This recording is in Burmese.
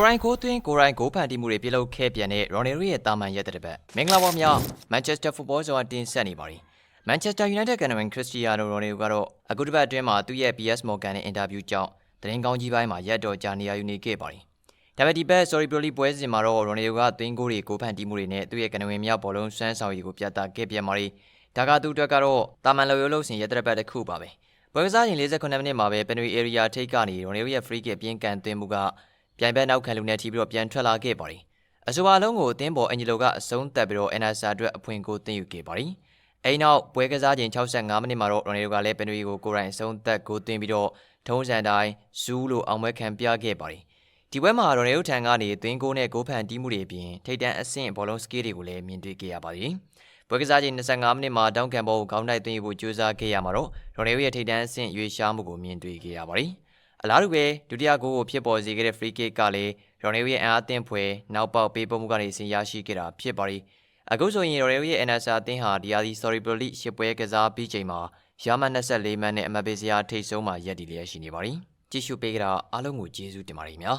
ကိုရိုင်းကိုသွင်းကိုရိုင်းကိုဖန်တီးမှုတွေပြုလုပ်ခဲ့ပြန်တဲ့ရော်နယ်ရီရဲ့တာမန်ရက်တဲ့တစ်ပတ်မင်္ဂလာပါများမန်ချက်စတာဖူဘောဆိုတာတင်ဆက်နေပါပြီမန်ချက်စတာယူနိုက်တက်ကန်နဝင်ခရစ္စတီယာနိုရော်နယ်ကတော့အခုတစ်ပတ်အတွင်းမှာသူ့ရဲ့ PS Morgan နဲ့အင်တာဗျူးကြောင့်သတင်းကောင်းကြီးပိုင်းမှာရက်တော်ကြာနေရယူနေခဲ့ပါပြီဒါပေမဲ့ဒီဘက် sorry Broly ပွဲစဉ်မှာတော့ရိုနယ်ကသွင်းကိုတွေကိုဖန်တီးမှုတွေနဲ့သူ့ရဲ့ကန်နဝင်မြောက်ဘောလုံးစွမ်းဆောင်ရည်ကိုပြသခဲ့ပြန်ပါပြီဒါကသူ့အတွက်ကတော့တာမန်လော်ရိုးလို့ဆင်ရက်တဲ့ပတ်တစ်ခုပါပဲပွဲကစားရင်48မိနစ်မှာပဲပန်နရီ area ထိပ်ကနေရိုနယ်ရဲ့ free kick ပြင်းကန်သွင်းမှုက ပြိုင်ဘက်နောက်ခံလူနဲ့ထိပြီးတော့ပြန်ထွက်လာခဲ့ပါတယ်။အဆိုပါလုံးကိုအသင်းပေါ်အန်ဂျီလိုကအဆုံးသက်ပြီးတော့အန်နာဆာအတွက်အဖွင့်ကိုတင်ယူခဲ့ပါတယ်။အဲဒီနောက်ပွဲကစားချိန်65မိနစ်မှာတော့ရိုနယ်ဒိုကလည်းပင်နရီကိုကိုယ်တိုင်အဆုံးသက်ကိုတင်ပြီးတော့ထုံးစံတိုင်းဇူးလိုအောင်ပွဲခံပြခဲ့ပါတယ်။ဒီပွဲမှာရိုနယ်ဒိုထံကနေသွင်းကိုနဲ့ကိုဖန်တီးမှုတွေအပြင်ထိတ်တန့်အဆင့်ဘောလုံးစကေးတွေကိုလည်းမြင်တွေ့ခဲ့ရပါတယ်။ပွဲကစားချိန်25မိနစ်မှာတောင်းကန်ဘောကိုခေါင်းတိုက်သွင်းယူဖို့ကြိုးစားခဲ့ရမှာတော့ရိုနယ်ဒိုရဲ့ထိတ်တန့်အဆင့်ရွေးရှားမှုကိုမြင်တွေ့ခဲ့ရပါတယ်။ အလားတူပဲဒုတိယဂိုးကိုဖြစ်ပေါ်စေခဲ့တဲ့ free kick ကလည်းရော်နယ်ရဲ့အန်အားသင့်ဖွယ်နောက်ပေါက်ပေးပို့မှုကနေဆင်ရရှိခဲ့တာဖြစ်ပါရီအခုဆိုရင်ရော်နယ်ရဲ့ NSA အသင်းဟာဒီယာဒီ sorry Broly ရှစ်ပွဲကစားပြီးချိန်မှာရမတ်24မှတ်နဲ့အမတ်ပေးစရာထိတ်ဆုံးမှာရပ်တည်လျက်ရှိနေပါရီကြည့်ရှုပေးကြတာအားလုံးကိုကျေးဇူးတင်ပါတယ်ခင်ဗျာ